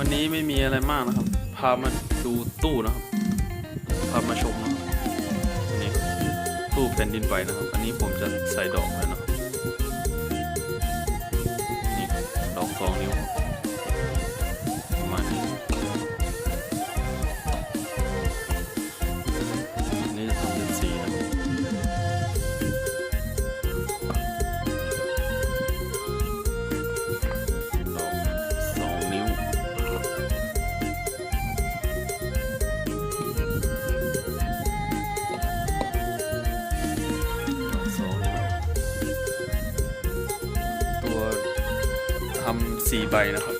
วันนี้ไม่มีอะไรมากนะครับ พามาดูตู้นะครับ พามาชมนะครับอันนี้ตู้แผ่นดินไหวนะครับ อันนี้ผมจะใส่ดอกไว้นะครับนี่ดอกสองนิ้ว 4 ใบนะครับ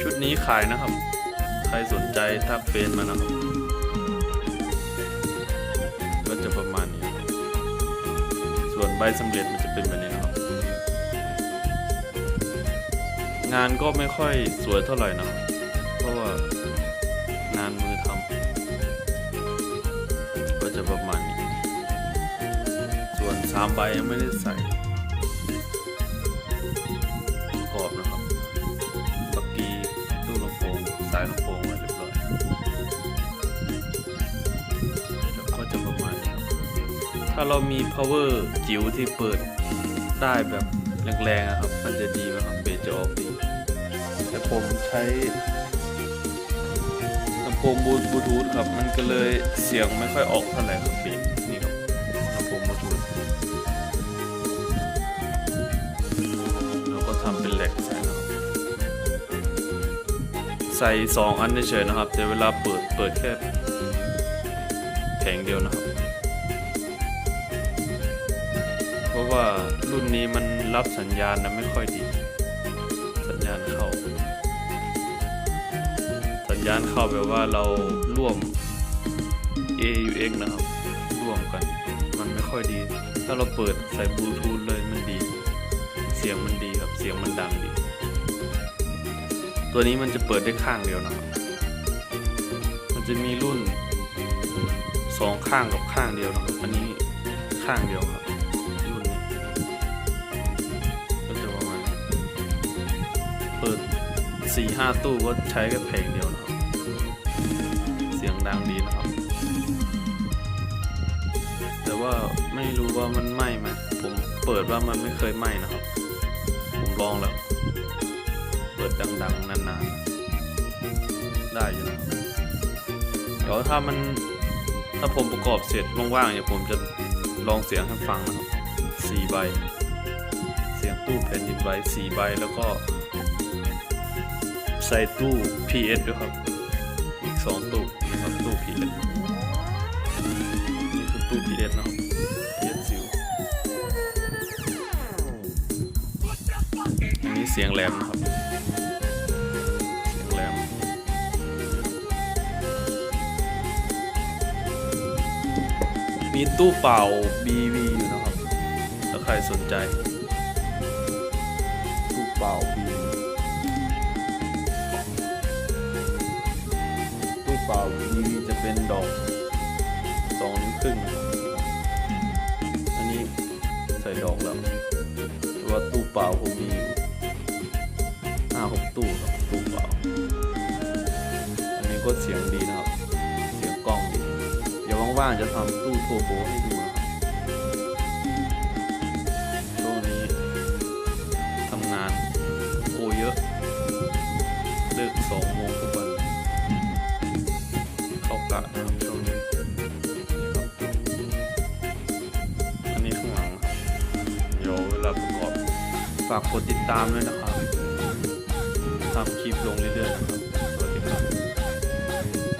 ชุดนี้ขายนะครับ ใครสนใจทักเฟนมานะครับ ก็จะประมาณนี้ ส่วนใบสำเร็จมันจะเป็นแบบนี้นะครับ งานก็ไม่ค่อยสวยเท่าไหร่นะเพราะว่าามใบยังไม่ได้ใส่ปรอบนะครับบักกีตู้ลำโพงสายลำโพงไว้เรียบร้อยแล้วก็จะประมาณนี้ครับถ้าเรามี power จิ๋วที่เปิดได้แบบแรงๆนะครับ มันจะดีมากครับเบสจะออกดีแต่ผมใช้ลำโพงบลูทูธครับ มันก็เลยเสียงไม่ค่อยออกเท่าไหร่ครับ ใส่สองอันเฉยๆนะครับ แต่เวลาเปิดเปิดแค่แผงเดียวนะครับ เพราะว่ารุ่นนี้มันรับสัญญาณนะไม่ค่อยดี สัญญาณเข้า สัญญาณเข้าแปลว่าเราร่วม AUX นะครับ ร่วมกัน มันไม่ค่อยดี ถ้าเราเปิดใส่บลูทูธเลยมันดี เสียงมันดีครับ เสียงมันดังดี ตัวนี้มันจะเปิดได้ข้างเดียวนะครับ มันจะมีรุ่นสองข้างกับข้างเดียวนะครับ อันนี้ข้างเดียวครับ รุ่นนี้ก็จะประมาณเปิดสี่ห้าตู้ก็ใช้แค่เพงเดียวนะครับ เสียงดังดีนะครับ แต่ว่าไม่รู้ว่ามันไหม้ไหมผมเปิดว่ามันไม่เคยไหม้นะครับ ผมลองแล้ว เปิดดังๆนานๆ ได้อยู่นะเดี๋ยวถ้ามันถ้าผมประกอบเสร็จว่างๆเนี่ยผมจะลองเสียงให้ฟังนะครับสี่ใบ เสียงตู้แผ่นดินไหวสี่ใบแล้วก็ ใส่ตู้ PS ด้วยครับ อีกสองตู้นะครับตู้ PS นี่คือตู้ PS นะครับ PS ซิลอันนี้เสียงแหลมนะครับ มีตู้เป่า BV อยู่นะครับ ถ้าใครสนใจ ตู้เป่า BV ตู้เป่าทีจะเป็นดอกสองนิ้วครึ่งอันนี้ใส่ดอกแล้วต่ว่าตู้เป่าผมมีอยู่ห้าหกตู้ครับตู้เป่า อันนี้ก็เสียงดีนะ ว่างจะทำตู้โทโบให้ดูครับช่วงนี้ทำงานโอเยอะ เลิกสองโมงทุกวันเข้ากะนะครับช่วงนี้ครับอันนี้ข้างหลังเดี๋ยวเวลาประกอบ ฝากกดติดตามด้วยนะครับทำคลิปลงเรื่อยๆนะครับ